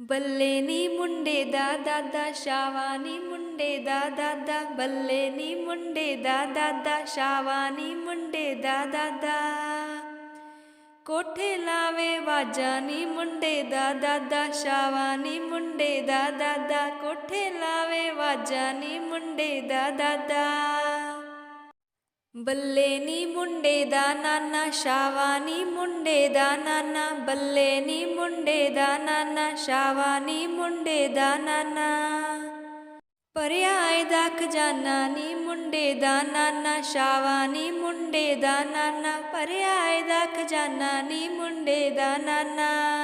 ਬੱਲੇ ਨੀ ਮੁੰਡੇ ਦਾ ਦਾਦਾ ਸ਼ਾਵਾ ਮੁੰਡੇ ਦਾ ਦਾਦਾ, ਬੱਲੇ ਨੀ ਮੁੰਡੇ ਦਾ ਦਾਦਾ ਸ਼ਾਵਾਨੀ ਮੁੰਡੇ ਦਾ ਦਾਦਾ। ਕੋਠੇ ਲਾਵੇ ਵਾਜਾ ਨੀ ਮੁੰਡੇ ਦਾ ਦਾਦਾ ਸ਼ਾਵਾ ਮੁੰਡੇ ਦਾ ਦਾਦਾ, ਕੋਠੇ ਲਾਵੇ ਵਾਜਾ ਨੀ ਮੁੰਡੇ ਦਾ ਦਾਦਾ। ਬੱਲੇ ਨੀ ਮੁੰਡੇ ਦਾ ਨਾਨਾ ਸ਼ਾਵਾ ਮੁੰਡੇ ਦਾ ਨਾਨਾ, ਬੱਲੇ ਨੀ ਮੁੰਡੇ ਦਾ ਨਾਨਾ ਸ਼ਾਵਾ ਮੁੰਡੇ ਦਾ ਨਾਨਾ। ਪਰਿਆ ਇਹਦਾ ਖਜ਼ਾਨਾ ਨੀ ਮੁੰਡੇ ਦਾ ਨਾਨਾ ਸ਼ਾਵਾ ਨੀ ਮੁੰਡੇ ਦਾ ਨਾਨਾ ਪਰਿਆ ਇਹਦਾ ਖਜ਼ਾਨਾ ਨੀ ਮੁੰਡੇ ਦਾ ਨਾਨਾ।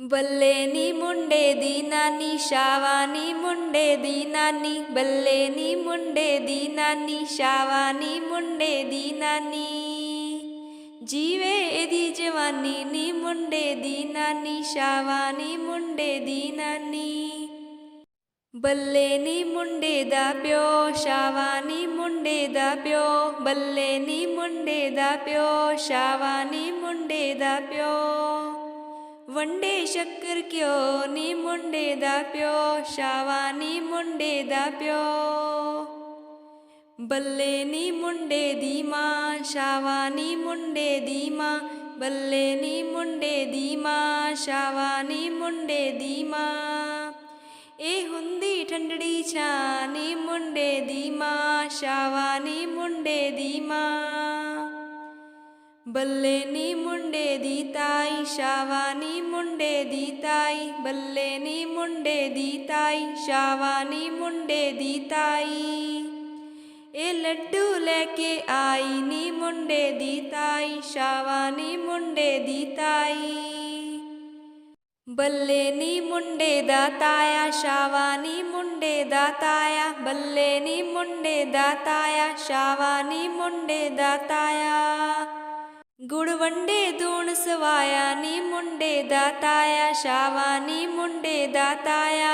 ਬੱਲੇ ਨੀ ਮੁੰਡੇ ਦੀ ਨਾਨੀ ਸ਼ਾਵਾਨੀ ਮੁੰਡੇ ਦੀ ਨਾਨੀ, ਬੱਲੇ ਨੀ ਮੁੰਡੇ ਦੀ ਨਾਨੀ ਸ਼ਾਵਾਨੀ ਮੁੰਡੇ ਦੀ ਨਾਨੀ। ਜੀਵੇ ਇਹਦੀ ਜਵਾਨੀ ਨੀ ਮੁੰਡੇ ਦੀ ਨਾਨੀ ਸ਼ਾਵਾਨੀ ਮੁੰਡੇ ਦੀ ਨਾਨੀ। ਬੱਲੇ ਨੀ ਮੁੰਡੇ ਦਾ ਪਿਓ ਸ਼ਾਵਾ ਨੀ ਮੁੰਡੇ ਦਾ ਪਿਓ, ਬੱਲੇ ਨੀ ਮੁੰਡੇ ਦਾ ਪਿਓ ਸ਼ਾਵਾ ਨੀ ਮੁੰਡੇ ਦਾ ਪਿਓ। ਮੁੰਡੇ ਸ਼ੱਕਰ ਕਿਉ? ਨੀ ਮੁੰਡੇ ਦਾ ਪਿਓ ਸ਼ਾਵਾ ਨੀ ਮੁੰਡੇ ਦਾ ਪਿਓ। ਬੱਲੇ ਨੀ ਮੁੰਡੇ ਦੀ ਮਾਂ ਸ਼ਾਵਾ ਨੀ ਮੁੰਡੇ ਦੀ ਮਾਂ। ਬੱਲੇ ਨੀ ਮੁੰਡੇ ਦੀ ਮਾਂ ਸ਼ਾਵਾ ਨੀ ਮੁੰਡੇ ਦੀ ਮਾਂ। ਇਹ ਹੁੰਦੀ ਠੰਡੜੀ ਛਾਂ, ਨੀ ਮੁੰਡੇ ਦੀ ਮਾਂ ਸ਼ਾਵਾ ਨੀ ਮੁੰਡੇ ਦੀ ਮਾਂ। ਬੱਲੇ ਨੀ ਮੁੰਡੇ ਦੀ ਤਾਈ ਸ਼ਾਵਾਨੀ ਮੁੰਡੇ ਦੀ ਤਾਈ, ਬੱਲੇ ਨੀ ਮੁੰਡੇ ਦੀ ਤਾਈ ਸ਼ਾਵਾਨੀ ਮੁੰਡੇ ਦੀ ਤਾਈ। ਇਹ ਲੱਡੂ ਲੈ ਕੇ ਆਈ ਨੀ ਮੁੰਡੇ ਦੀ ਤਾਈ ਸ਼ਾਵਾਨੀ ਮੁੰਡੇ ਦੀ ਤਾਈ। ਬੱਲੇ ਨੀ ਮੁੰਡੇ ਦਾ ਤਾਇਆ ਸ਼ਾਵਾਨੀ ਮੁੰਡੇ ਦਾ ਤਾਇਆ, ਬੱਲੇ ਨੀ ਮੁੰਡੇ ਦਾ ਤਾਇਆ ਸ਼ਾਵਾਨੀ ਮੁੰਡੇ ਦਾ ਤਾਇਆ। ਸਵਾਇਆ ਨੀ ਮੁੰਡੇ ਦਾ ਤਾਇਆ ਸ਼ਾਵਾ ਨੀ ਮੁੰਡੇ ਦਾ ਤਾਇਆ।